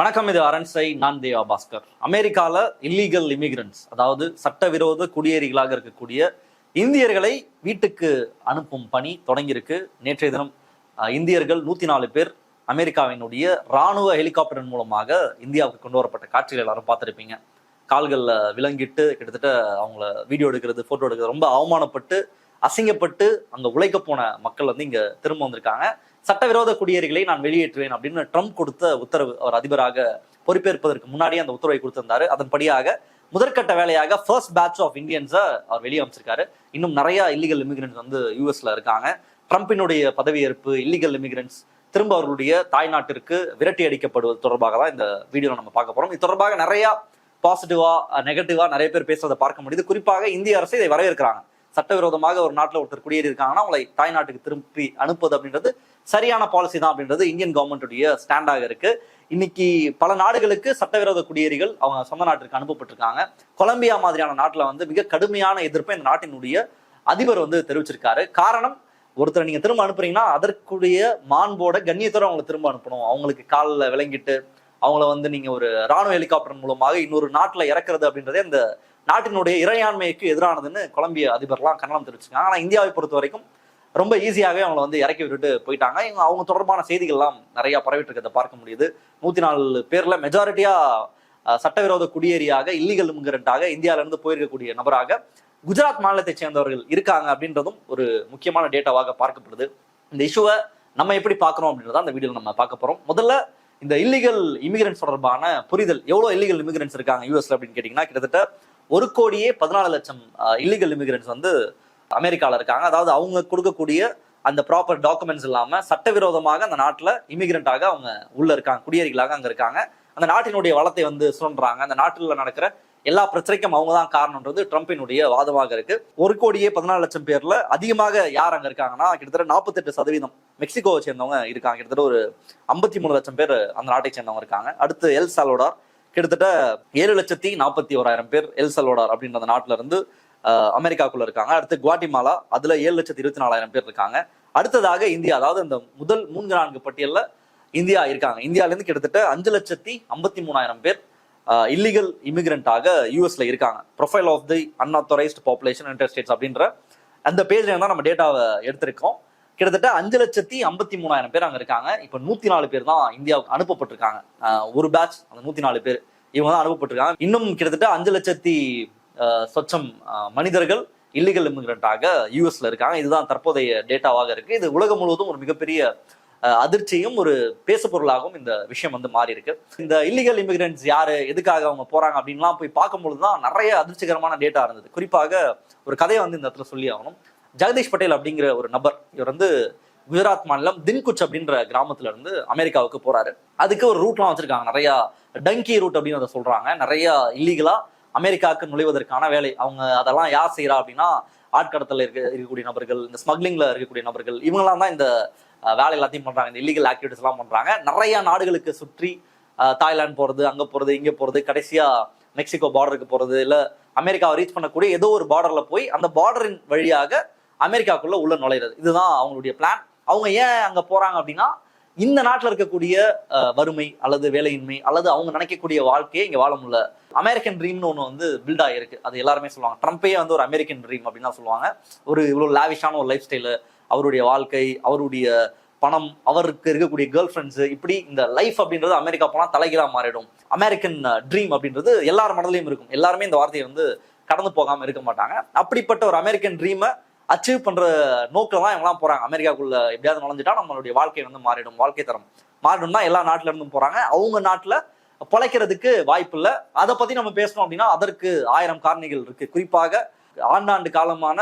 வணக்கம் இது அரண்சை நான் தேவா பாஸ்கர். அமெரிக்கால இல்லீகல் இமிகிரன்ட்ஸ் அதாவது சட்டவிரோத குடியேறிகளாக இருக்கக்கூடிய இந்தியர்களை வீட்டுக்கு அனுப்பும் பணி தொடங்கியிருக்கு. நேற்றைய தினம் இந்தியர்கள் நூத்தி நாலு பேர் அமெரிக்காவினுடைய ராணுவ ஹெலிகாப்டரின் மூலமாக இந்தியாவுக்கு கொண்டு வரப்பட்ட காட்சிகள் எல்லாரும் பார்த்துருப்பீங்க. கால்களில் விலங்கிட்டு கிட்டத்தட்ட அவங்கள வீடியோ எடுக்கிறது ஃபோட்டோ எடுக்கிறது ரொம்ப அவமானப்பட்டு அசிங்கப்பட்டு அங்கே உழைக்க போன மக்கள் வந்து இங்கே திரும்ப வந்திருக்காங்க. சட்டவிரோத குடியேறிகளை நான் வெளியேற்றுவேன் அப்படின்னு ட்ரம்ப் கொடுத்த உத்தரவு. அவர் அதிபராக பொறுப்பேற்பதற்கு முன்னாடியே அந்த உத்தரவை கொடுத்திருந்தாரு. அதன்படியாக முதற்கட்ட வேலையாக ஃபர்ஸ்ட் பேட்ச் ஆஃப் இந்தியன்ஸை அவர் வெளியே அமைச்சிருக்காரு இன்னும் நிறைய இல்லீகல் இமிகிரண்ட்ஸ் வந்து யூஎஸ்ல இருக்காங்க. ட்ரம்பினுடைய பதவியேற்பு இல்லீகல் இமிகிரண்ட்ஸ் திரும்ப அவர்களுடைய தாய்நாட்டிற்கு விரட்டி அடிக்கப்படுவது தொடர்பாக தான் இந்த வீடியோ நம்ம பார்க்க போறோம். இது தொடர்பாக நிறைய பாசிட்டிவா நெகட்டிவா நிறைய பேர் பேசுறதை பார்க்க முடியுது. குறிப்பாக இந்திய அரசு இதை வரவேற்கிறாங்க. சட்டவிரோதமாக ஒரு நாட்டில் ஒருத்தர் குடியேறி இருக்காங்கன்னா அவங்களை தாய்நாட்டுக்கு திருப்பி அனுப்புவது அப்படின்றது சரியான பாலிசி தான் அப்படின்றது இந்தியன் கவர்மெண்ட்டுடைய ஸ்டாண்டாக இருக்கு. இன்னைக்கு பல நாடுகளுக்கு சட்டவிரோத குடியேறிகள் அவங்க சொந்த நாட்டிற்கு அனுப்பப்பட்டிருக்காங்க. கொலம்பியா மாதிரியான நாட்டில் வந்து மிக கடுமையான எதிர்ப்பை இந்த நாட்டினுடைய அதிபர் வந்து தெரிவிச்சிருக்காரு. காரணம் ஒருத்தர் நீங்க திரும்ப அனுப்புறீங்கன்னா அதற்குரிய மாண்போட கண்ணியத்தோட அவங்களை திரும்ப அனுப்பணும். அவங்களுக்கு காலில் விளங்கிட்டு அவங்கள வந்து நீங்க ஒரு ராணுவ ஹெலிகாப்டர் மூலமாக இன்னொரு நாட்டில் இறக்குறது அப்படின்றதே இந்த நாட்டினுடைய இறையாண்மைக்கு எதிரானதுன்னு கொலம்பிய அதிபர்லாம் கண்டனம் தெரிவிச்சிருக்காங்க. ஆனால் இந்தியாவை பொறுத்த வரைக்கும் ரொம்ப ஈஸியாகவே அவங்கள வந்து இறக்கி விட்டுட்டு போயிட்டாங்க. இவங்க அவங்க தொடர்பான செய்திகள்லாம் நிறைய பரவிட்டு இருக்கிறத பார்க்க முடியுது. நூத்தி நாலு பேர்ல மெஜாரிட்டியா சட்டவிரோத குடியேறியாக இல்லீகல் இமிகிரண்டாக இந்தியால இருந்து போயிருக்கக்கூடிய நபராக குஜராத் மாநிலத்தை சேர்ந்தவர்கள் இருக்காங்க அப்படின்றதும் ஒரு முக்கியமான டேட்டாவாக பார்க்கப்படுது. இந்த இஷ்யூவை நம்ம எப்படி பார்க்கறோம் அப்படின்றத அந்த வீடியோவில் நம்ம பார்க்க போறோம். முதல்ல இந்த இல்லீகல் இமிகிரன்ஸ் தொடர்பான புரிதல் எவ்வளவு இல்லீகல் இமிகிரன்ஸ் இருக்காங்க யூஎஸ்ல அப்படின்னு கேட்டீங்கன்னா கிட்டத்தட்ட ஒரு கோடியே பதினாலு லட்சம் இல்லீகல் இமிகிரன்ஸ் வந்து அமெரிக்காவில் இருக்காங்க. அதாவது அவங்க கொடுக்கக்கூடிய அந்த ப்ராப்பர் டாக்குமெண்ட்ஸ் இல்லாமல் சட்டவிரோதமாக அந்த நாட்டில் இமிகிரண்டாக அவங்க உள்ளே இருக்காங்க. குடியேறிகளாக அங்கே இருக்காங்க. அந்த நாட்டினுடைய வளத்தை வந்து சுழன்றாங்க அந்த நாட்டில் நடக்கிற எல்லா பிரச்சனைக்கும் அவங்க தான் காரணம்ன்றது ட்ரம்பினுடைய வாதமாக இருக்கு. ஒரு கோடியே பதினாலு லட்சம் பேர்ல அதிகமாக யார் அங்க இருக்காங்கன்னா கிட்டத்தட்ட நாற்பத்தெட்டு சதவீதம் மெக்சிகோவை சேர்ந்தவங்க இருக்காங்க. கிட்டத்தட்ட ஒரு ஐம்பத்தி மூணு லட்சம் பேர் அந்த நாட்டை சேர்ந்தவங்க இருக்காங்க. அடுத்து எல் சலோடார் கிட்டத்தட்ட ஏழு லட்சத்தி நாற்பத்தி ஓராயிரம் பேர் எல் சலோடார் அப்படின்ற அந்த நாட்டில இருந்து அமெரிக்காக்குள்ள இருக்காங்க. அடுத்து குவாட்டிமாலா அதுல ஏழு லட்சத்தி இருபத்தி நாலாயிரம் பேர் இருக்காங்க. அடுத்ததாக இந்தியா அதாவது இந்த முதல் மூன்று நான்கு பட்டியல்ல இந்தியா இருக்காங்க. இந்தியால இருந்து கிட்டத்தட்ட அஞ்சு லட்சத்தி ஐம்பத்தி மூணாயிரம் பேர் இல்லீகல் இமிகிரண்டாக யூஎஸ்ல இருக்காங்க. Profile of the unauthorised population inter states அப்படின்ற அந்த பேஜ்ல தான் நம்ம டேட்டாவை எடுத்திருக்கோம். கிட்டத்தட்ட அஞ்சு லட்சத்தி ஐம்பத்தி மூணாயிரம் பேர் அங்க இருக்காங்க. இப்ப நூத்தி நாலு பேர் தான் இந்தியாவுக்கு அனுப்பப்பட்டிருக்காங்க. ஒரு பேட்ச் அந்த நூத்தி நாலு பேர் இவங்க தான் அனுப்பப்பட்டிருக்காங்க. இன்னும் கிட்டத்தட்ட அஞ்சு லட்சத்தி சொச்சம் மனிதர்கள் இல்லீகல் இமிகிரண்டாக யூஎஸ்ல இருக்காங்க. இதுதான் தற்போதைய டேட்டாவாக இருக்கு. இது உலகம் முழுவதும் ஒரு மிகப்பெரிய அதிர்ச்சியும் ஒரு பேசு பொருளாகவும் இந்த விஷயம் வந்து மாறி இருக்கு இந்த இல்லீகல் இமிகிரண்ட்ஸ் யாரு எதுக்காக அவங்க போறாங்க அப்படின்லாம் போய் பார்க்கும்பொழுது தான் நிறைய அதிர்ச்சிகரமான டேட்டா இருந்தது. குறிப்பாக ஒரு கதையை வந்து இந்த இடத்துல சொல்லி ஆகணும். ஜெகதீஷ் பட்டேல் அப்படிங்கிற ஒரு நபர் இவர் வந்து குஜராத் மாநிலம் தின்குச் அப்படின்ற கிராமத்துல இருந்து அமெரிக்காவுக்கு போறாரு. அதுக்கு ஒரு ரூட்லாம் வச்சிருக்காங்க. நிறைய டங்கி ரூட் அப்படின்னு அதை சொல்றாங்க. நிறைய இல்லீகலா அமெரிக்காவுக்கு நுழைவதற்கான வேலை. அவங்க அதெல்லாம் யார் செய்யறா அப்படின்னா ஆட்கடத்தல இருக்க இருக்கக்கூடிய நபர்கள் இந்த ஸ்மக்லிங்ல இருக்கக்கூடிய நபர்கள் இவங்கெல்லாம் தான் இந்த வேலை எல்லாத்தையும் பண்றாங்க. இந்த இல்லீகல் ஆக்டிவிட்டிஸ் எல்லாம் பண்றாங்க. நிறைய நாடுகளுக்கு சுற்றி தாய்லாந்து போறது அங்க போறது இங்க போறது கடைசியா மெக்சிகோ பார்டருக்கு போறது இல்ல அமெரிக்காவை ரீச் பண்ணக்கூடிய ஏதோ ஒரு பார்டர்ல போய் அந்த பார்டரின் வழியாக அமெரிக்காக்குள்ள உள்ள நுழையிறது. இதுதான் அவங்களுடைய பிளான் அவங்க ஏன் அங்க போறாங்க அப்படின்னா இந்த நாட்டில் இருக்கக்கூடிய வறுமை அல்லது வேலையின்மை அல்லது அவங்க நினைக்கக்கூடிய வாழ்க்கையை இங்கே வாழ முடியல. அமெரிக்கன் ட்ரீம்னு ஒன்று வந்து பில்ட் ஆகிருக்கு அது எல்லாருமே சொல்லுவாங்க. ட்ரம்ப்பே வந்து ஒரு அமெரிக்கன் ட்ரீம் அப்படின்னு தான் சொல்லுவாங்க. ஒரு இவ்வளோ லாவிஷான ஒரு லைஃப் ஸ்டைலு அவருடைய வாழ்க்கை அவருடைய பணம் அவருக்கு இருக்கக்கூடிய கேர்ள் ஃப்ரெண்ட்ஸு இப்படி இந்த லைஃப் அப்படின்றது அமெரிக்கா போனால் தலைகீழாக மாறிடும். அமெரிக்கன் ட்ரீம் அப்படின்றது எல்லார் மனதிலையும் இருக்கும். எல்லாருமே இந்த வார்த்தையை வந்து கடந்து போகாமல் இருக்க மாட்டாங்க. அப்படிப்பட்ட ஒரு அமெரிக்கன் ட்ரீமை அச்சீவ் பண்ற நோக்கில் தான் இவங்கலாம் போறாங்க. அமெரிக்காக்குள்ள எப்படியாவது நுழைஞ்சிட்டா நம்மளுடைய வாழ்க்கை வந்து மாறிடும் வாழ்க்கை தரம். மாறிடும்னா எல்லா நாட்டுல இருந்தும் போறாங்க. அவங்க நாட்டுல பொழைக்கிறதுக்கு வாய்ப்பு இல்லை. அதை பத்தி நம்ம பேசணும் அப்படின்னா அதற்கு ஆயிரம் காரணிகள் இருக்கு. குறிப்பாக ஆண்டாண்டு காலமான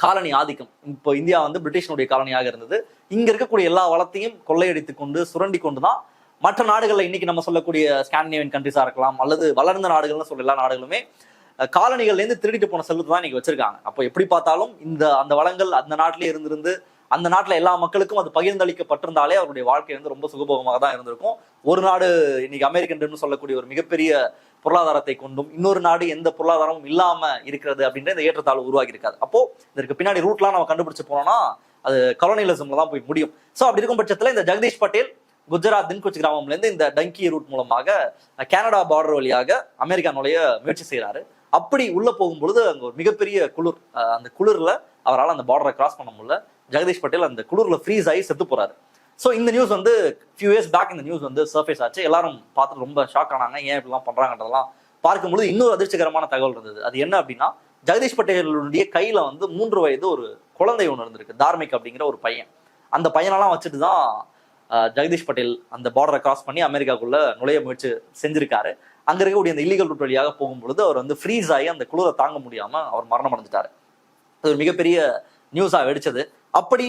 காலனி ஆதிக்கம். இப்போ இந்தியா வந்து பிரிட்டிஷனுடைய காலனியாக இருந்தது. இங்க இருக்கக்கூடிய எல்லா வளத்தையும் கொள்ளையடித்து கொண்டு சுரண்டி கொண்டு தான் மற்ற நாடுகளில் இன்னைக்கு நம்ம சொல்லக்கூடிய ஸ்காண்டினேவியன் கண்ட்ரிஸா இருக்கலாம் அல்லது வளர்ந்த நாடுகள்னு சொல்ல எல்லா நாடுகளுமே காலனிகள்லேருந்து திருடிட்டு போன செல்வத்தை தான் இன்னைக்கு வச்சிருக்காங்க. அப்போ எப்படி பார்த்தாலும் இந்த அந்த வளங்கள் அந்த நாட்டிலே இருந்திருந்து அந்த நாட்டில் எல்லா மக்களுக்கும் அது பகிர்ந்தளிக்கப்பட்டிருந்தாலே அவருடைய வாழ்க்கை வந்து ரொம்ப சுகபோகமாக தான் இருந்திருக்கும். ஒரு நாடு இன்னைக்கு அமெரிக்கன் சொல்லக்கூடிய ஒரு மிகப்பெரிய பொருளாதாரத்தை கொண்டும் இன்னொரு நாடு எந்த பொருளாதாரமும் இல்லாம இருக்கிறது அப்படின்ற இந்த ஏற்றத்தாழ்வு உருவாகி இருக்காது அப்போ இதற்கு பின்னாடி ரூட்லாம் நம்ம கண்டுபிடிச்சு போனோம்னா அது கலோனியலிசம்ல தான் போய் முடியும். ஸோ அப்படி இருக்கும் பட்சத்தில் இந்த ஜெகதீஷ் பட்டேல் குஜராத் தின்குச் கிராமம்ல இருந்து இந்த டங்கி ரூட் மூலமாக கனடா பார்டர் வழியாக அமெரிக்கா நுழைய முயற்சி செய்கிறாரு அப்படி உள்ள போகும்பொழுது அங்க ஒரு மிகப்பெரிய குளிர் அஹ் அந்த குளிர்ல அவரால் அந்த பார்டரை கிராஸ் பண்ண முடியல. ஜெகதீஷ் பட்டேல் அந்த குளிர்ல ஃப்ரீஸ் ஆகி செத்து போறாரு. ஸோ இந்த நியூஸ் வந்து ஃபியூ இயர்ஸ் பேக் இந்த நியூஸ் வந்து சர்ஃபேஸ் ஆச்சு. எல்லாரும் பார்த்துட்டு ரொம்ப ஷாக் ஆனாங்க. ஏன் இப்படிலாம் பண்றாங்கன்றதெல்லாம் பார்க்கும்பொழுது இன்னொரு அதிர்ச்சிகரமான தகவல் இருந்தது. அது என்ன அப்படின்னா ஜெகதீஷ் பட்டேலுடைய கையில வந்து மூன்று வயது ஒரு குழந்தை ஒன்று இருந்திருக்கு. தார்மிக் அப்படிங்கிற ஒரு பையன். அந்த பையனெல்லாம் வச்சுட்டு தான் ஜெகதீஷ் பட்டேல் அந்த பார்டரை கிராஸ் பண்ணி அமெரிக்காக்குள்ள நுழைய முயற்சி செஞ்சிருக்காரு. அங்க இருக்கக்கூடிய அந்த இல்லீகல் ரூட் வழியாக போகும்பொழுது அவர் வந்து ஃப்ரீஸ் ஆகி அந்த குளிரை தாங்க முடியாம அவர் மரணம் அடைஞ்சிட்டாரு. அது ஒரு மிகப்பெரிய நியூஸா வெடிச்சது. அப்படி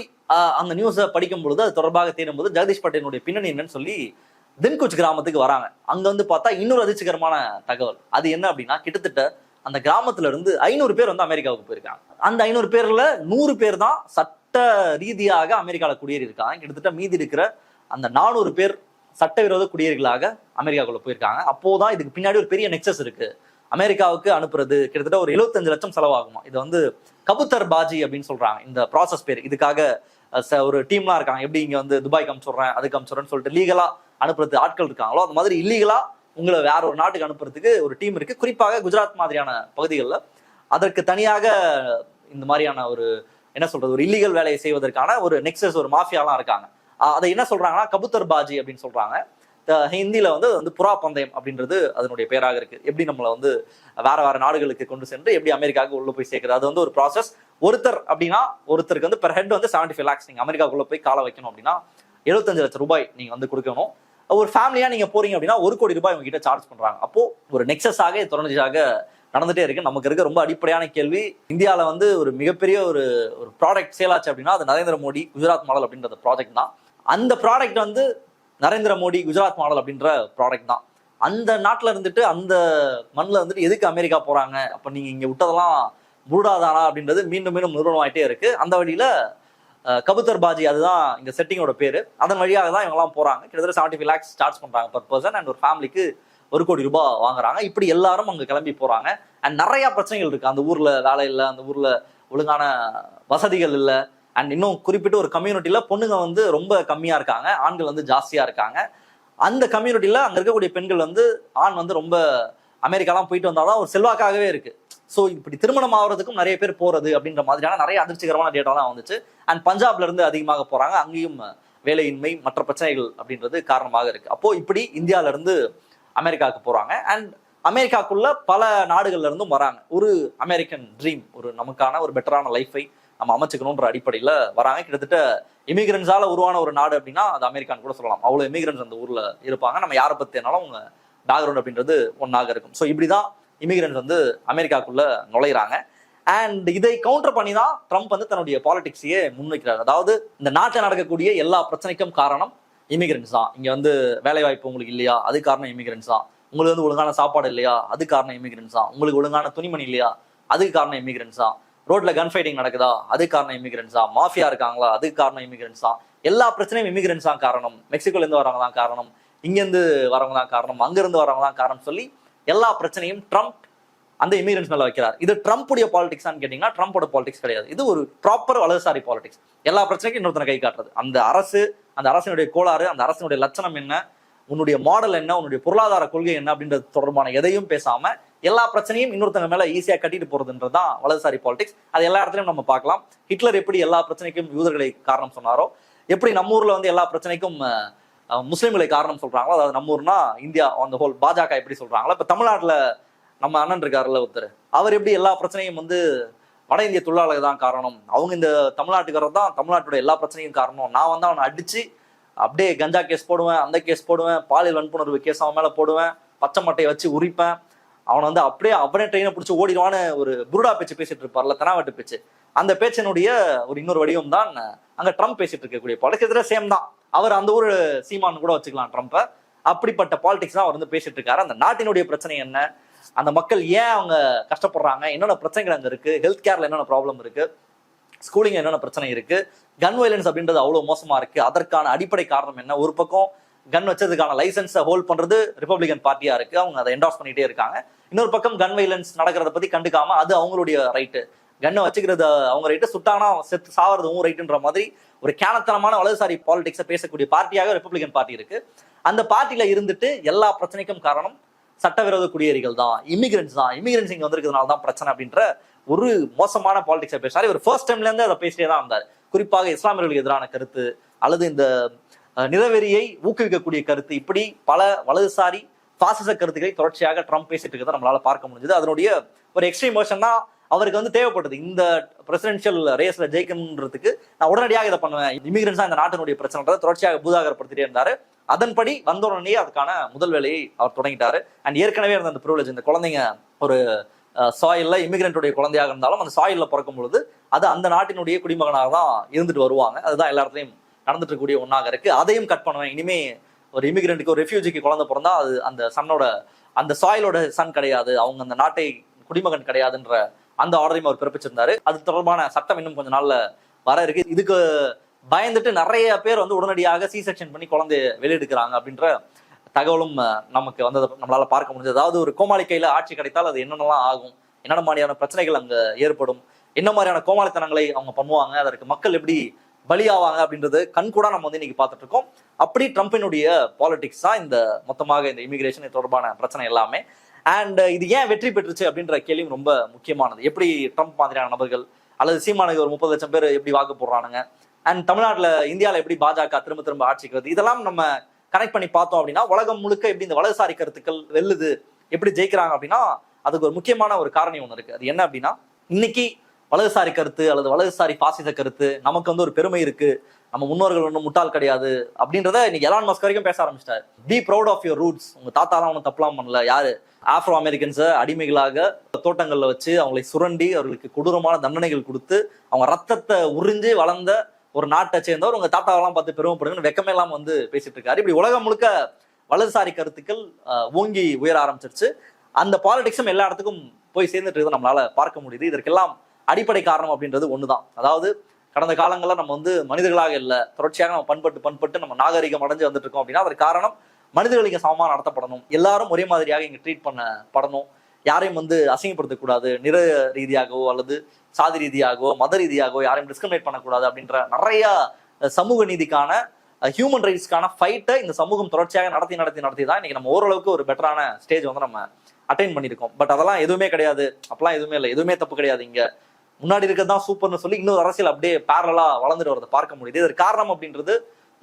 அந்த நியூஸை படிக்கும் பொழுது அது தொடர்பாக தேடும் போது ஜெகதீஷ் பட்டேலுடைய பின்னணி என்னன்னு சொல்லி தின்குச் கிராமத்துக்கு வராங்க. அங்க வந்து பார்த்தா இன்னொரு அதிர்ச்சிகரமான தகவல். அது என்ன அப்படின்னா கிட்டத்தட்ட அந்த கிராமத்துல இருந்து ஐநூறு பேர் வந்து அமெரிக்காவுக்கு போயிருக்காங்க. அந்த ஐநூறு பேர்ல நூறு பேர் தான் சட்ட ரீதியாக அமெரிக்காவில் குடியேறி இருக்காங்க கிட்டத்தட்ட மீதி இருக்கிற அந்த நானூறு பேர் சட்டவிரோத குடியேறிகளாக அமெரிக்காவுக்குள்ள போயிருக்காங்க. அப்போதான் இதுக்கு பின்னாடி ஒரு பெரிய நெக்ஸஸ் இருக்கு. அமெரிக்காவுக்கு அனுப்புறது கிட்டத்தட்ட ஒரு 75 லட்சம் செலவாகுமா? இது வந்து கபுத்தர் பாஜி அப்படின்னு சொல்றாங்க. இந்த ப்ராசஸ் பேர். இதுக்காக ச- ஒரு டீம்லாம் இருக்காங்க. எப்படி இங்க வந்து துபாய்க்கு அனுப்பிச்சுடுறேன் அதுக்கு அனுப்பிச்சுடுறேன்னு சொல்லிட்டு லீகலா அனுப்புறது ஆட்கள் இருக்காங்களோ அந்த மாதிரி இல்லீகலா உங்களை வேற ஒரு நாட்டுக்கு அனுப்புறதுக்கு ஒரு டீம் இருக்கு. குறிப்பாக குஜராத் மாதிரியான பகுதிகளில். அதற்கு தனியாக இந்த மாதிரியான ஒரு என்ன சொல்றது ஒரு இல்லீகல் வேலையை செய்வதற்கான ஒரு நெக்ஸஸ் ஒரு மாஃபியாலாம் இருக்காங்க. அதை என்ன சொல்றாங்கன்னா கபுத்தர் பாஜி அப்படின்னு சொல்றாங்க. ஹிந்தியில வந்து வந்து புறா பந்தயம் அப்படின்றது அதனுடைய பேராக இருக்கு. எப்படி நம்மளை வந்து வேற வேற நாடுகளுக்கு கொண்டு சென்று எப்படி அமெரிக்காவுக்கு உள்ள போய் சேர்க்குறது? அது வந்து ஒரு ப்ராசஸ் ஒருத்தர் அப்படின்னா ஒருத்தருக்கு வந்து பெர் ஹெட் வந்து செவன்டி ஃபைவ் லேக்ஸ் நீங்க அமெரிக்காவுக்குள்ள போய் காலை வைக்கணும் அப்படின்னா எழுபத்தஞ்சு லட்சம் ரூபாய் நீங்க வந்து கொடுக்கணும். ஒரு ஃபேமிலியா நீங்க போறீங்க அப்படின்னா ஒரு கோடி ரூபாய் உங்ககிட்ட சார்ஜ் பண்றாங்க. அப்போ ஒரு நெக்ஸஸாக தொடர்ச்சியாக நடந்துட்டே இருக்கு. நமக்கு இருக்க ரொம்ப அடிப்படையான கேள்வி இந்தியாவில் வந்து ஒரு மிகப்பெரிய ஒரு ஒரு ப்ராடக்ட் சேல் ஆச்சு அப்படின்னா அது நரேந்திர மோடி குஜராத் மாடல் அப்படின்ற ப்ராஜெக்ட் தான். அந்த ப்ராடக்ட் வந்து நரேந்திர மோடி குஜராத் மாடல் அப்படின்ற ப்ராடக்ட் தான். அந்த நாட்டில் இருந்துட்டு அந்த மண்ணில் வந்துட்டு எதுக்கு அமெரிக்கா போகிறாங்க அப்போ நீங்கள் இங்கே விட்டதெல்லாம் புருடாதானா அப்படின்றது மீண்டும் மீண்டும் நிறுவனமாயிட்டே இருக்குது அந்த வழியில் கபுத்தர் பாஜி அதுதான் இந்த செட்டிங்கோட பேர். அதன் வழியாக தான் இவங்கெல்லாம் போகிறாங்க கிட்டத்தட்ட செவன்ட்டி ஃபைவ் லேக்ஸ் சார்ஜ் பண்ணுறாங்க பர் பர்சன் அண்ட் ஒரு ஃபேமிலிக்கு ஒரு கோடி ரூபாய் வாங்குறாங்க. இப்படி எல்லாரும் அங்கே கிளம்பி போகிறாங்க அண்ட் நிறையா பிரச்சனைகள் இருக்குது அந்த ஊரில் வேலை இல்லை அந்த ஊரில் ஒழுங்கான வசதிகள் இல்லை. அண்ட் இன்னும் குறிப்பிட்ட ஒரு கம்யூனிட்டியில் பொண்ணுங்க வந்து ரொம்ப கம்மியாக இருக்காங்க. ஆண்கள் வந்து ஜாஸ்தியாக இருக்காங்க. அந்த கம்யூனிட்டியில் அங்கே இருக்கக்கூடிய பெண்கள் வந்து ஆண் வந்து ரொம்ப அமெரிக்காலாம் போயிட்டு வந்தால்தான் ஒரு செல்வாக்காகவே இருக்குது ஸோ இப்படி திருமணம் ஆகிறதுக்கும் நிறைய பேர் போகிறது அப்படின்ற மாதிரியான நிறைய அதிர்ச்சிகரமான டேட்டாலாம் வந்துச்சு. அண்ட் பஞ்சாப்ல இருந்து அதிகமாக போகிறாங்க அங்கேயும் வேலையின்மை மற்ற பிரச்சனைகள் அப்படின்றது காரணமாக இருக்குது அப்போது இப்படி இந்தியாவிலேருந்து அமெரிக்காவுக்கு போகிறாங்க அண்ட் அமெரிக்காக்குள்ள பல நாடுகள்ல இருந்தும் வராங்க. ஒரு அமெரிக்கன் ட்ரீம் ஒரு நமக்கான ஒரு பெட்டரான லைஃபை நம்ம அமைச்சுக்கணுன்ற அடிப்படையில் வராங்க. கிட்டத்தட்ட இமிகிரன்ஸால உருவான ஒரு நாடு அப்படின்னா அது அமெரிக்கான்னு கூட சொல்லலாம். அவ்வளோ இமிகிரன்ஸ் அந்த ஊரில் இருப்பாங்க. நம்ம யாரை பற்றினாலும் அவங்க பேக்ரவுண்ட் அப்படின்றது ஒன்றாக இருக்கும். ஸோ இப்படி தான் இமிகிரன்ஸ் வந்து அமெரிக்காக்குள்ளே நுழையிறாங்க. அண்ட் இதை கவுண்டர் பண்ணி தான் ட்ரம்ப் வந்து தன்னுடைய பாலிடிக்ஸையே முன்வைக்கிறார். அதாவது இந்த நாட்டில் நடக்கக்கூடிய எல்லா பிரச்சனைக்கும் காரணம் இமிகிரன்ஸ் தான். இங்கே வந்து வேலைவாய்ப்பு உங்களுக்கு இல்லையா? அது காரணம் இமிகிரன்ஸ் தான். உங்களுக்கு வந்து ஒழுங்கான சாப்பாடு இல்லையா? அது காரணம் இமிகிரன்ஸ் தான். உங்களுக்கு ஒழுங்கான துணிமணி இல்லையா? அதுக்கு காரணம் இமிகிரன்ஸ் தான். ரோட்ல கன் ஃபைட்டிங் நடக்குதா? அது காரணம் இமிகிரன்ஸா மாஃபியா இருக்காங்களா? அதுக்கு காரணம் இமிகிரன்ஸ் தான். எல்லா பிரச்சனையும் இமிகிரன்ஸ் தான் காரணம். மெக்சிகோல இருந்து வரவங்க தான் காரணம். இங்கேருந்து வரவங்க தான் காரணம். அங்கிருந்து வரவங்க தான் காரணம் சொல்லி எல்லா பிரச்சனையும் ட்ரம்ப் அந்த இமிகிரன்ஸ் மேல வைக்கிறார். இது ட்ரம்ப்புடைய பாலிடிக்ஸான்னு கேட்டீங்கன்னா ட்ரம்ப்போட பாலிடிக்ஸ் கிடையாது. இது ஒரு ப்ராப்பர் வலதுசாரி பாலிடிக்ஸ் எல்லா பிரச்சனைக்கும் இன்னொருத்தனை கை காட்டுறது. அந்த அரசு அந்த அரசினுடைய கோளாறு அந்த அரசினுடைய லட்சணம் என்ன? உன்னுடைய மாடல் என்ன? உன்னுடைய பொருளாதார கொள்கை என்ன? அப்படின்றது தொடர்பான எதையும் பேசாம எல்லா பிரச்சனையும் இன்னொருத்தங்க மேல ஈஸியா கட்டிட்டு போறதுன்றது தான் வலதுசாரி பாலிடிக்ஸ் அது எல்லா இடத்துலயும் நம்ம பார்க்கலாம். ஹிட்லர் எப்படி எல்லா பிரச்சனைக்கும் யூதர்களை காரணம் சொன்னாரோ எப்படி நம்ம ஊர்ல வந்து எல்லா பிரச்சனைக்கும் முஸ்லீம்களை காரணம் சொல்றாங்களோ அதாவது நம்ம ஊர்னா இந்தியா அந்த ஹோல் பாஜக எப்படி சொல்றாங்களோ இப்ப தமிழ்நாட்டுல நம்ம அண்ணன் இருக்காருல்ல ஒருத்தர் அவர் எப்படி எல்லா பிரச்சனையும் வந்து வட இந்திய தொழிலாளர்கள் தான் காரணம். அவங்க இந்த தமிழ்நாட்டுக்காரர் தான் தமிழ்நாட்டோட எல்லா பிரச்சனையும் காரணம். நான் வந்து அவனை அடிச்சு அப்படியே கஞ்சா கேஸ் போடுவேன் அந்த கேஸ் போடுவேன் பாலியல் வன்புணர்வு கேஸ் அவன் மேல போடுவேன் பச்சை மட்டையை வச்சு உரிப்பேன் அவனை வந்து அப்படியே அவனே ட்ரெயினை பிடிச்சி ஓடிடுவான்னு ஒரு புருடா பேச்சு பேசிட்டு இருப்பார்ல தனாவட்டு பேச்சு. அந்த பேச்சினுடைய ஒரு இன்னொரு வடிவம் தான் அங்க ட்ரம்ப் பேசிட்டு இருக்கக்கூடிய பாலிடிக்ஸ் சேம் தான். அவர் அந்த ஊர் சீமான் கூட வச்சுக்கலாம் ட்ரம்ப்பை. அப்படிப்பட்ட பாலிடிக்ஸ் தான் அவர் வந்து பேசிட்டு இருக்காரு. அந்த நாட்டினுடைய பிரச்சனை என்ன? அந்த மக்கள் ஏன் அவங்க கஷ்டப்படுறாங்க? என்னென்ன பிரச்சனைகள் அங்க இருக்கு? ஹெல்த் கேர்ல என்னென்ன ப்ராப்ளம் இருக்கு? ஸ்கூலிங் என்னென்ன பிரச்சனை இருக்கு? கன் வைலன்ஸ் அப்படின்றது அவ்வளவு மோசமா இருக்கு. அதற்கான அடிப்படை காரணம் என்ன? ஒரு பக்கம் கன் வச்சதுக்கான லைசன்ஸை ஹோல்ட் பண்றது ரிப்பப்ளிகன் பார்ட்டியா இருக்கு. அவங்க அதை என்டாஸ் பண்ணிட்டே இருக்காங்க. இன்னொரு பக்கம் கன் வைலன்ஸ் நடக்கிறத பத்தி கண்டுக்காம அது அவங்களுடைய ரைட்டு கன்னை வச்சுக்கிறது அவங்க ரைட்டு சுட்டாங்கன்னா செத்து சாவறதும் ரைட்டுன்ற மாதிரி ஒரு கேனத்தனமான வலதுசாரி பாலிடிக்ஸை பேசக்கூடிய பார்ட்டியாக ரிப்பப்ளிகன் பார்ட்டி இருக்கு. அந்த பார்ட்டியில இருந்துட்டு எல்லா பிரச்சனைக்கும் காரணம் சட்டவிரோத குடியேறிகள் தான். இமிகிரன்ஸ் தான். இமிகிரன்ஸ் இங்க வந்திருக்கிறதுனால தான் பிரச்சனை அப்படின்ற ஒரு மோசமான பாலிடிக்ஸை பேசினார் இவர் ஃபர்ஸ்ட் டைம்ல இருந்து அதை பேசிட்டே தான் இருந்தார் குறிப்பாக இஸ்லாமியர்களுக்கு எதிரான கருத்து அல்லது இந்த நிறவெறியை ஊக்குவிக்கக்கூடிய கருத்து. இப்படி பல வலதுசாரி பாசிச கருத்துக்களை தொடர்ச்சியாக ட்ரம்ப் பேசிட்டு இருக்கிறத நம்மளால பார்க்க முடிஞ்சது. அதனுடைய ஒரு எக்ஸ்ட்ரீம் வெர்ஷன் தான் அவருக்கு வந்து தேவைப்படுது இந்த பிரசிடென்ஷியல் ரேஸ்ல ஜெயிக்கணுன்றதுக்கு நான் உடனடியாக இதை பண்ணுவேன். இமிகிரன்ஸ் அந்த இந்த நாட்டினுடைய பிரச்சனைன்றதை தொடர்ச்சியாக பூதாகரப்படுத்திட்டே இருந்தாரு. அதன்படி வந்த உடனே அதுக்கான முதல் வேலையை அவர் தொடங்கிட்டாரு. அண்ட் ஏற்கனவே இருந்த அந்த ப்ரிவிலேஜ் இந்த குழந்தைங்க ஒரு சாயில்ல இமிகிரண்ட்டுடைய குழந்தையாக இருந்தாலும் அந்த சாயில்ல பிறக்கும் பொழுது அது அந்த நாட்டினுடைய குடிமகனாக தான் இருந்துட்டு வருவாங்க. அதுதான் எல்லா இடத்துலையும் நடந்துட்டு இருக்கக்கூடிய ஒன்றாக இருக்கு. அதையும் கட் பண்ணுவேன். இனிமே ஒரு இமிகிரண்ட்டுக்கு ஒரு ரெஃப்யூஜிக்கு குழந்தை பிறந்தா அது அந்த சன்னோட அந்த சாயிலோட சன் கிடையாது. அவங்க அந்த நாட்டை குடிமகன் கிடையாதுன்ற அந்த ஆர்டரையும் அவர் பிறப்பிச்சிருந்தாரு. அது தொடர்பான சட்டம் இன்னும் கொஞ்ச நாள்ல வர இருக்கு. இதுக்கு பயந்துட்டு நிறைய பேர் வந்து உடனடியாக சி செக்ஷன் பண்ணி குழந்தைய வெளியெடுக்கிறாங்க அப்படின்ற தகவலும் நமக்கு வந்ததை நம்மளால பார்க்க முடிஞ்சது. அதாவது ஒரு கோமாளி கையில ஆட்சி கிடைத்தால் அது என்னென்னலாம் ஆகும்? என்னென்ன மாதிரியான பிரச்சனைகள் அங்க ஏற்படும்? என்ன மாதிரியான கோமாளித்தனங்களை அவங்க பண்ணுவாங்க? அதற்கு மக்கள் எப்படி பலியாவாங்க அப்படின்றது கண்கூட நம்ம வந்து இன்னைக்கு பார்த்துட்டு இருக்கோம். அப்படி ட்ரம்பினுடைய பாலிடிக்ஸ் தான் இந்த மொத்தமாக இந்த இமிகிரேஷன் தொடர்பான பிரச்சனை எல்லாமே. அண்ட் இது ஏன் வெற்றி பெற்றுச்சு அப்படின்ற கேள்வியும் ரொம்ப முக்கியமானது. எப்படி ட்ரம்ப் மாதிரியான நபர்கள் அல்லது சீமானுக்கு ஒரு முப்பது லட்சம் பேர் எப்படி வாக்கு போடுறானுங்க? அண்ட் தமிழ்நாட்டில் இந்தியாவில் எப்படி பாஜக திரும்ப திரும்ப ஆட்சிக்கிறது இதெல்லாம் நம்ம கனெக்ட் பண்ணி பார்த்தோம் அப்படின்னா உலகம் முழுக்க எப்படி இந்த வலதுசாரி கருத்துக்கள் வெல்லுது எப்படி ஜெயிக்கிறாங்க அப்படின்னா அதுக்கு ஒரு முக்கியமான ஒரு காரணம் ஒன்று இருக்கு. அது என்ன அப்படின்னா இன்னைக்கு வலதுசாரி கருத்து அல்லது வலதுசாரி பாசிச கருத்து நமக்கு வந்து ஒரு பெருமை இருக்கு நம்ம முன்னோர்கள் ஒன்றும் முட்டாள் கிடையாது அப்படின்றத இன்னைக்கு எலான் மஸ்க் வரைக்கும் பேச ஆரம்பிச்சிட்டாரு. Be proud of your roots உங்க தாத்தாலாம் ஒன்றும் தப்பலாம் பண்ணல. யாரு? ஆப்ரோ அமெரிக்கன்ஸை அடிமைகளாக தோட்டங்களில் வச்சு அவங்களை சுரண்டி அவர்களுக்கு கொடூரமான தண்டனைகள் கொடுத்து அவங்க ரத்தத்தை உறிஞ்சு வளர்ந்த ஒரு நாட்டை சேர்ந்தவர் உங்க தாத்தாவெல்லாம் பார்த்து பெருமைப்படுங்கன்னு வெக்கமே வந்து பேசிட்டு இருக்காரு. இப்படி உலகம் முழுக்க வலதுசாரி கருத்துக்கள் ஓங்கி உயர ஆரம்பிச்சிருச்சு. அந்த பாலிடிக்ஸும் எல்லா இடத்துக்கும் போய் சேர்ந்துட்டு இருக்கிறத நம்மளால பார்க்க முடியுது. இதற்கெல்லாம் அடிப்படை காரணம் அப்படின்றது ஒண்ணுதான். அதாவது கடந்த காலங்களில் நம்ம வந்து மனிதர்களாக இல்லை தொடர்ச்சியாக நம்ம பண்பட்டு பண்பட்டு நம்ம நாகரிகம் அடைஞ்சு வந்துட்டு இருக்கோம் அப்படின்னா அதற்கு காரணம் மனிதர்கள் இங்க சமமா நடத்தப்படணும். எல்லாரும் ஒரே மாதிரியாக இங்க ட்ரீட் பண்ணப்படணும் யாரையும் வந்து அசிங்கப்படுத்தக்கூடாது. நிற ரீதியாகவோ அல்லது சாதி ரீதியாகவோ மத ரீதியாகவோ யாரையும் டிஸ்கிரிமினேட் பண்ணக்கூடாது அப்படின்ற நிறைய சமூக நீதிக்கான ஹியூமன் ரைட்ஸ்க்கான ஃபைட்டை இந்த சமூகம் தொடர்ச்சியாக நடத்தி நடத்தி நடத்தி தான் இன்னைக்கு நம்ம ஓரளவுக்கு ஒரு பெட்டரான ஸ்டேஜ் வந்து நம்ம அட்டைன் பண்ணியிருக்கோம். பட் அதெல்லாம் எதுவுமே கிடையாது. அப்பெல்லாம் எதுவுமே இல்லை. எதுவுமே தப்பு கிடையாது இங்கே. முன்னாடி இருக்கிறது தான் சூப்பர்னு சொல்லி இன்னொரு அரசியல் அப்படியே பேரலா வளர்ந்துட்டு வரதை. பார்க்க முடியுது. இதற்கு காரணம் அப்படின்றது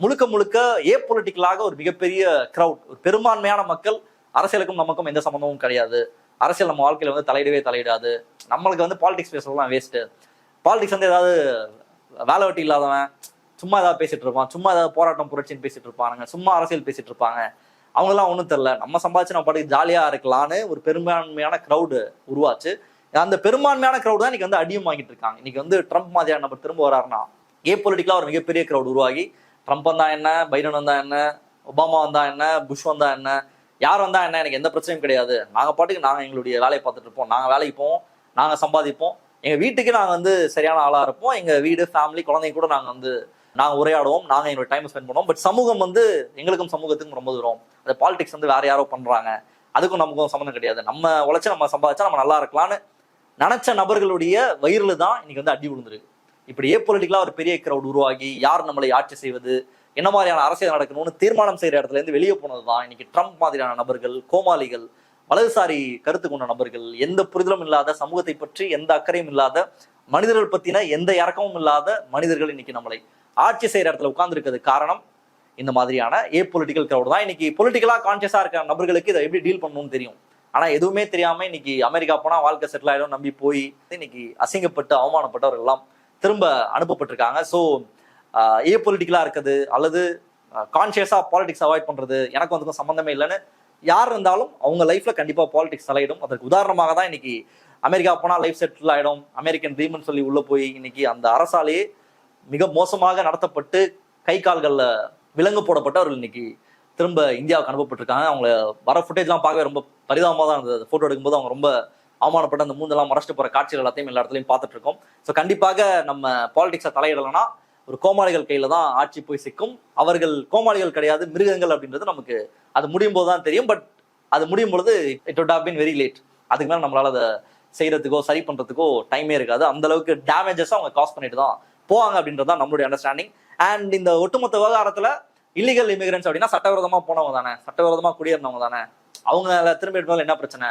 முழுக்க முழுக்க ஏ பொலிட்டிக்கலாக ஒரு மிகப்பெரிய கிரவுட் ஒரு பெரும்பான்மையான மக்கள் அரசியலுக்கும் நமக்கும் எந்த சம்மந்தமும் கிடையாது. அரசியல் நம்ம வாழ்க்கையில வந்து தலையிடவே தலையிடாது. நம்மளுக்கு வந்து பாலிடிக்ஸ் பேசுறதுலாம் வேஸ்ட்டு பாலிடிக்ஸ் வந்து ஏதாவது வேலை வெட்டி இல்லாதவன் சும்மா ஏதாவது பேசிட்டு இருப்பான் சும்மா ஏதாவது போராட்டம் புரட்சின்னு பேசிட்டு இருப்பானுங்க சும்மா அரசியல் பேசிட்டு இருப்பாங்க. அவங்கெல்லாம் ஒன்றும் தெரில நம்ம சம்பாதிச்சு நம்ம பாட்டுக்கு ஜாலியாக இருக்கலான்னு ஒரு பெரும்பான்மையான க்ரௌடு உருவாச்சு. அந்த பெரும்பான்மையான க்ரௌட் தான் இன்னைக்கு வந்து அடியும் வாங்கிட்டு இருக்காங்க. இன்னைக்கு வந்து ட்ரம்ப் மாதிரியான நபர் திரும்ப வராருன்னா ஏ பொலிட்டிக்கலாக ஒரு மிகப்பெரிய க்ரௌட் உருவாகி ட்ரம்ப் வந்தா என்ன பைடன் வந்தா என்ன ஒபாமா வந்தா என்ன புஷ் வந்தா என்ன யார் வந்தா என்ன எனக்கு எந்த பிரச்சனையும் கிடையாது. நாங்கள் பாட்டுக்கு நாங்கள் எங்களுடைய வேலையை பார்த்துட்டு இருப்போம். நாங்கள் வேலைக்கு போவோம் நாங்கள் சம்பாதிப்போம். எங்கள் வீட்டுக்கு நாங்கள் வந்து சரியான ஆளாக இருப்போம். எங்கள் வீடு ஃபேமிலி குழந்தைங்க கூட நாங்கள் வந்து நாங்கள் உரையாடுவோம். நாங்கள் எங்களோட டைம் ஸ்பெண்ட் பண்ணுவோம். பட் சமூகம் வந்து எங்களுக்கும் சமூகத்துக்கும் ரொம்ப தூரம். அந்த பாலிடிக்ஸ் வந்து வேற யாரோ பண்ணுறாங்க அதுக்கும் நமக்கும் சம்மந்தம் கிடையாது. நம்ம உழைச்சி நம்ம சம்பாதிச்சா நம்ம நல்லா இருக்கலாம்னு நினைச்ச நபர்களுடைய வயிறுல தான் இன்னைக்கு வந்து அடி விழுந்துருக்கு. இப்படி ஏ பொலிட்டிக்கலா ஒரு பெரிய கிரௌட் உருவாகி யார் நம்மளை ஆட்சி செய்வது என்ன மாதிரியான அரசியல் நடக்கணும்னு தீர்மானம் செய்யற இடத்துல இருந்து வெளியே போனது தான் இன்னைக்கு ட்ரம்ப் மாதிரியான நபர்கள் கோமாளிகள் வலதுசாரி கருத்து கொண்ட நபர்கள் எந்த புரிதலும் இல்லாத சமூகத்தை பற்றி எந்த அக்கறையும் இல்லாத மனிதர்கள் பத்தின எந்த இறக்கமும் இல்லாத மனிதர்கள் இன்னைக்கு நம்மளை ஆட்சி செய்யற இடத்துல உட்கார்ந்துருக்கிறது. காரணம் இந்த மாதிரியான ஏ பொலிட்டிக்கல் கிரௌட் தான். இன்னைக்கு பொலிட்டிக்கலா கான்சியஸா இருக்கிற நபர்களுக்கு இதை எப்படி டீல் பண்ணணும்னு தெரியும்? ஆனா எதுவுமே தெரியாம இன்னைக்கு அமெரிக்கா போனா வாழ்க்கை செட்டில் ஆயிடும் நம்பி போய் இன்னைக்கு அசிங்கப்பட்டு அவமானப்பட்டவர்கள் எல்லாம் திரும்ப அனுப்பப்பட்டிருக்காங்க. ஸோ ஏ பொலிட்டிக்கலா இருக்குது அல்லது கான்சியஸா பாலிடிக்ஸ் அவாய்ட் பண்றது எனக்கு வந்து சம்மந்தமே இல்லைன்னு யார் இருந்தாலும் அவங்க லைஃப்ல கண்டிப்பா பாலிடிக்ஸ் தலையிடும். அதற்கு உதாரணமாக தான் இன்னைக்கு அமெரிக்கா போனா லைஃப் செட்டில் ஆயிடும். அமெரிக்கன் ட்ரீம்னு சொல்லி உள்ள போய் இன்னைக்கு அந்த அரசாலேயே மிக மோசமாக நடத்தப்பட்டு கை கால்களில் விலங்கு போடப்பட்டவர்கள் இன்னைக்கு திரும்ப இந்தியாவுக்கு அனுப்பப்பட்டிருக்காங்க. அவங்கள வர ஃபுட்டேஜ்லாம் பார்க்கவே ரொம்ப பரிதாபமாக தான் இருந்தது. ஃபோட்டோ எடுக்கும்போது அவங்க ரொம்ப அவமானப்பட்ட அந்த மூந்தெல்லாம் மறைச்சிட்டு போகிற காட்சிகள் எல்லாத்தையும் எல்லா இடத்துலையும் பார்த்துட்டு இருக்கோம் ஸோ கண்டிப்பாக நம்ம பாலிடிக்ஸை தலையிடலைன்னா ஒரு கோமாளிகள் கையில தான் ஆட்சி போய் சிக்கும். அவர்கள் கோமாளிகள் கிடையாது மிருகங்கள் அப்படின்றது நமக்கு அது முடியும் போது தான் தெரியும். பட் அது முடியும் பொழுது it would have been very late அதுக்கு மேலே நம்மளால அதை செய்யறதுக்கோ சரி பண்றதுக்கோ டைமே இருக்காது. அந்த அளவுக்கு டேமேஜஸ் அவங்க காஸ் பண்ணிட்டு தான் போவாங்க அப்படின்றது தான் நம்மளுடைய அண்டர்ஸ்டாண்டிங் அண்ட் இந்த ஒட்டுமொத்த விவகாரத்துல இல்லீகல் இமிகிரன்ஸ் அப்படின்னா சட்டவிரோதமா போனவங்க தானே. சட்டவிரோதமா குடியேறினவங்க தானே. அவங்க திரும்ப எடுத்தாலும் என்ன பிரச்சனை?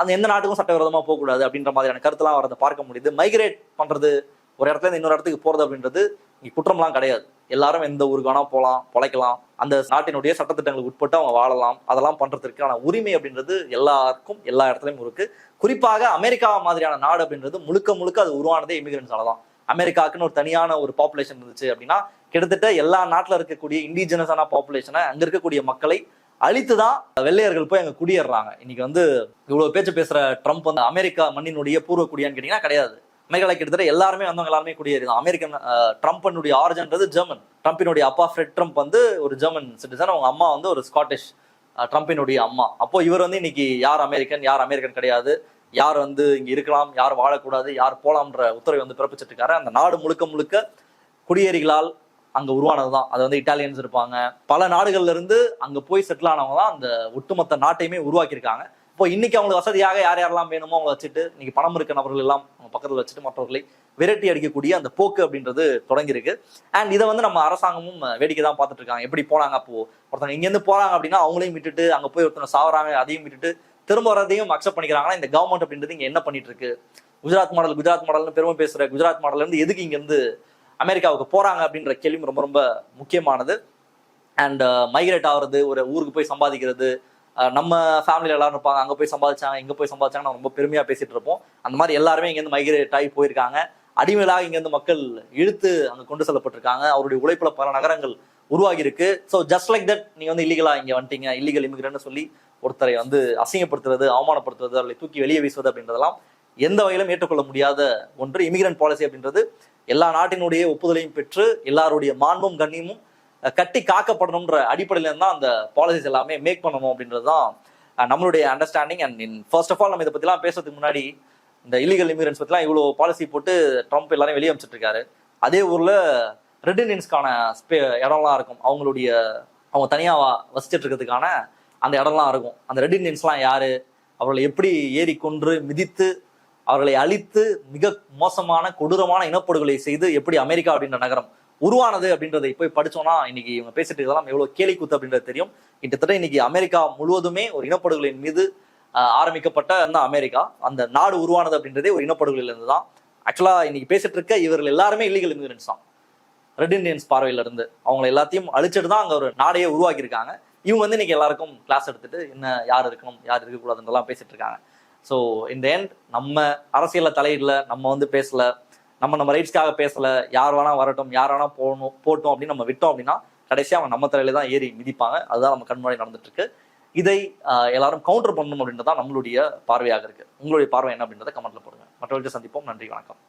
அந்த எந்த நாட்டுக்கும் சட்டவிரோதமா போகக்கூடாது அப்படின்ற மாதிரியான கருத்துலாம் வரதை பார்க்க முடியுது. மைக்ரேட் பண்றது ஒரு இடத்துல இருந்து இன்னொரு இடத்துக்கு போறது அப்படின்றது இங்க குற்றம்லாம் கிடையாது. எல்லாரும் எந்த ஊருக்கு வேணா போகலாம் பொழைக்கலாம். அந்த நாட்டினுடைய சட்டத்திட்டங்களுக்கு உட்பட்டு அவங்க வாழலாம். அதெல்லாம் பண்றதுக்கான உரிமை அப்படின்றது எல்லாருக்கும் எல்லா இடத்துலையும் இருக்கு. குறிப்பாக அமெரிக்கா மாதிரியான நாடு அப்படின்றது முழுக்க முழுக்க அது உருவானதே இமிகிரன்ஸால தான் அமெரிக்காக்குன்னு ஒரு தனியான ஒரு பாப்புலேஷன் இருந்துச்சு அப்படின்னா கிட்டத்தட்ட எல்லா நாட்டில் இருக்கக்கூடிய இண்டிஜினஸான பாப்புலேஷனை அங்கே இருக்கக்கூடிய மக்களை அழித்து தான் வெள்ளையர்கள் போய் அங்கே குடியேறாங்க இன்னைக்கு வந்து இவ்வளோ பேச்சு பேசுகிற ட்ரம்ப் வந்து அமெரிக்கா மண்ணினுடைய பூர்வ குடியான்னு கேட்டிங்கன்னா கிடையாது. அமெரிக்கால கிட்டத்தட்ட எல்லாருமே வந்தவங்க எல்லாருமே குடியேறி அமெரிக்கன் ட்ரம்ப்னுடைய ஆரிஜன்றது ஜெர்மன். ட்ரம்பினுடைய அப்பா ஃப்ரெட் ட்ரம்ப் வந்து ஒரு ஜெர்மன் சிட்டிசன் அவங்க அம்மா வந்து ஒரு ஸ்காட்டிஷ் ட்ரம்பினுடைய அம்மா. அப்போ இவர் வந்து இன்னைக்கு யார் அமெரிக்கன் யார் அமெரிக்கன் கிடையாது. யார் வந்து இங்கே இருக்கலாம் யார் வாழக்கூடாது யார் போலாம்ன்ற உத்தரவை வந்து பிறப்பிச்சிட்டு இருக்காரு. அந்த நாடு முழுக்க முழுக்க குடியேறிகளால் அங்க உருவானது தான் அது வந்து இட்டாலியன்ஸ் இருப்பாங்க. பல நாடுகள்ல இருந்து அங்க போய் செட்டில் ஆனவங்க தான் அந்த ஒட்டுமொத்த நாட்டையுமே உருவாக்கியிருக்காங்க. இப்போ இன்னைக்கு அவங்களுக்கு வசதியாக யார் யாரெல்லாம் வேணுமோ அவங்களை வச்சுட்டு இன்னைக்கு பணம் இருக்க நபர்கள் எல்லாம் அவங்க பக்கத்துல வச்சுட்டு மற்றவர்களை விரட்டி அடிக்கக்கூடிய அந்த போக்கு அப்படின்றது தொடங்கியிருக்கு. அண்ட் இதை வந்து நம்ம அரசாங்கமும் வேடிக்கை தான் பார்த்துட்டு இருக்காங்க எப்படி போனாங்க அப்போ? ஒருத்தவங்க இங்கேருந்து போறாங்க அப்படின்னா அவங்களையும் விட்டுட்டு அங்க போய் ஒருத்தவங்க சாவறாங்க அதையும் விட்டுட்டு திரும்ப வரதையும் அக்செப்ட் பண்ணிக்கிறாங்கன்னா இந்த கவர்மெண்ட் அப்படின்றது இங்க என்ன பண்ணிட்டு இருக்கு குஜராத் மாடல் குஜராத் மாடல்னு பெருமை பேசுற குஜராத் மாடல் இருந்து எதுக்கு இங்க இருந்து அமெரிக்காவுக்கு போறாங்க அப்படின்ற கேள்வி ரொம்ப ரொம்ப முக்கியமானது. அண்ட் மைக்ரேட் uh, ஆகுறது ஒரு ஊருக்கு போய் சம்பாதிக்கிறது uh, நம்ம ஃபேமிலியில் எல்லாரும் இருப்பாங்க. அங்கே போய் சம்பாதிச்சாங்க இங்கே போய் சம்பாதிச்சாங்கன்னு ரொம்ப பெருமையாக பேசிட்டு இருப்போம். அந்த மாதிரி எல்லாருமே இங்கேருந்து மைக்ரேட் ஆகி போயிருக்காங்க. அடிமையிலாக இங்கேருந்து மக்கள் இழுத்து அங்கே கொண்டு செல்லப்பட்டிருக்காங்க. அவருடைய உழைப்புல பல நகரங்கள் உருவாகி இருக்கு ஸோ ஜஸ்ட் லைக் தட் நீங்க வந்து இல்லீகலா இங்க வந்துட்டீங்க இல்லீகல் இமிகிரன்னு சொல்லி ஒருத்தரை வந்து அசிங்கப்படுத்துறது அவமானப்படுத்துறது அவர்களை தூக்கி வெளியே வீசுவது அப்படின்றதெல்லாம் எந்த வகையிலும் ஏற்றுக்கொள்ள முடியாத ஒன்று. இமிகிரன்ட் பாலிசி அப்படின்றது எல்லா நாட்டினுடைய ஒப்புதலையும் பெற்று எல்லாருடைய மாண்பும் கண்ணியமும் கட்டி காக்கப்படணுன்ற அடிப்படையில தான் அந்த பாலிசிஸ் எல்லாமே மேக் பண்ணணும் அப்படின்றது தான் நம்மளுடைய understanding and in first of all நம்ம இதை பத்திலாம் பேசுறதுக்கு முன்னாடி இந்த இல்லீகல் இமிகிரன்ஸ் பத்திலாம் இவ்வளோ பாலிசி போட்டு ட்ரம்ப் எல்லாரும் வெளியே அமைச்சிட்டு இருக்காரு அதே ஊர்ல ரெட் ஸ்பே இடம்லாம் இருக்கும். அவங்களுடைய அவங்க தனியா வசிச்சுட்டு வசிச்சிட்டு இருக்கிறதுக்கான அந்த இடம்லாம் இருக்கும். அந்த ரெட் இண்டியன்ஸ்லாம் யாரு? அவர்களை எப்படி ஏறி கொன்று மிதித்து அவர்களை அழித்து மிக மோசமான கொடூரமான இனப்படுகொலை செய்து எப்படி அமெரிக்கா அப்படின்ற நகரம் உருவானது அப்படின்றதை போய் படிச்சோம்னா இன்னைக்கு இவங்க பேசிட்டு இருக்கலாம். எவ்வளவு கேலி கூத்து அப்படின்றது தெரியும். கிட்டத்தட்ட இன்னைக்கு அமெரிக்கா முழுவதுமே ஒரு இனப்படுகொலையின் மீது ஆஹ், ஆரம்பிக்கப்பட்ட அந்த அமெரிக்கா. அந்த நாடு உருவானது அப்படின்றதே ஒரு இனப்படுகொலையில இருந்து தான் ஆக்சுவலா இன்னைக்கு பேசிட்டு இருக்க இவர்கள் எல்லாருமே இல்லீகல் இமிகிரன்ஸ் தான். ரெட் இண்டியன்ஸ் பார்வையில இருந்து அவங்க எல்லாத்தையும் அழிச்சிட்டு தான் அங்க ஒரு நாடையே உருவாக்கியிருக்காங்க. இவங்க வந்து இன்னைக்கு எல்லாருக்கும் கிளாஸ் எடுத்துட்டு என்ன யார் இருக்கணும்? யார் இருக்கக்கூடாதுன்றலாம் பேசிட்டு இருக்காங்க. ஸோ இந்த எண்ட் நம்ம அரசியலில் தலையிடல நம்ம வந்து பேசல நம்ம நம்ம ரைட்ஸ்க்காக பேசல யார் வேணா வரட்டும் யார் வேணா போகணும் போட்டோம் அப்படின்னு நம்ம விட்டோம் அப்படின்னா கடைசியாக அவங்க நம்ம தலையில தான் ஏறி மிதிப்பாங்க. அதுதான் நம்ம கண்முறை நடந்துட்டு இருக்கு இதை எல்லாரும் கவுண்டர் பண்ணணும் அப்படின்றது தான் நம்மளுடைய பார்வையாக இருக்கு. உங்களுடைய பார்வை என்ன அப்படின்றத கமெண்ட்ல போடுங்க. மற்றவர்களுக்கு சந்திப்போம். நன்றி வணக்கம்.